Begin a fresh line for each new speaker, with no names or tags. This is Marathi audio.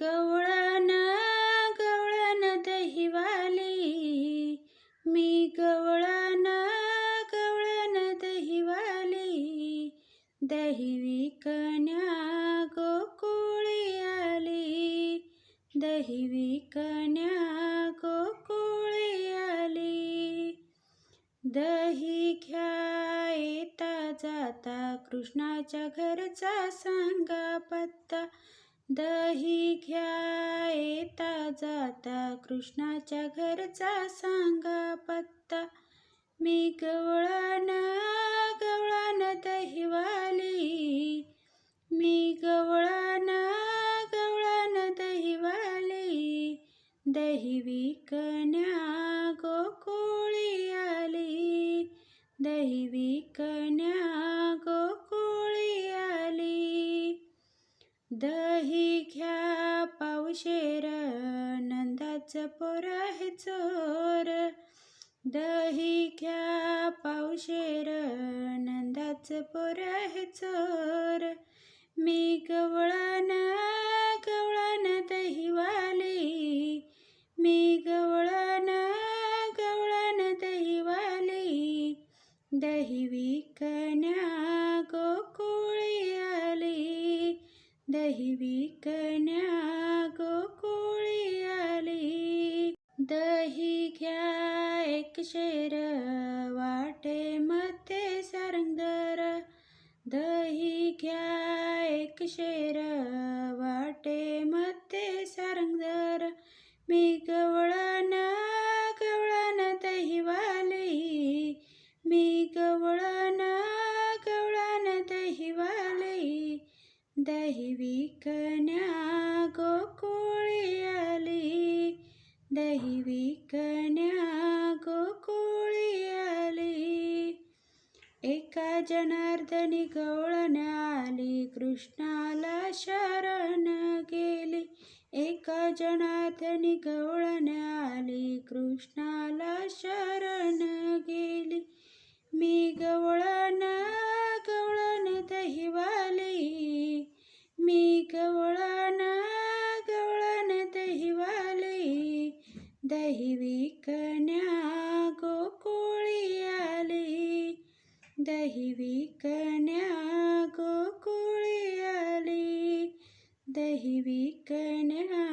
गवळण गवळण दहीवाली. मी गवळण गवळण दहीवाली. दही विकण्या गोकुळी आली. दही विकण्या गोकुळी आली. दही घ्या येता जाता कृष्णाच्या घरचा सांगा पत्ता. दही घ्या येता जाता कृष्णाच्या घरचा सांगा पत्ता. मी गवळण गवळानं दही पोर हे चोर. दही घ्या पावशेर नंदाचं पोर हे चोर. मी गवळण गवळण दहीवाली. मी गवळण गवळण दहीवाली. दही विकण्या गोकुळी आली. दही विकण्या दही घ्या एक शेर वाटे मध्ये सरंदर. दही घ्या एक शेर वाटे मध्ये सरंदर. मी गवळण गवळण दही विकण्या गोकुळी आली. एका जनार्दनी गवळण आली. कृष्णाला शरण गेली. एका जनार्दनी गवळण आली. कृष्णाला शरण दही विकण्या गोकुळी आली. दही विकण्या गोकुळी आली. दही कन्या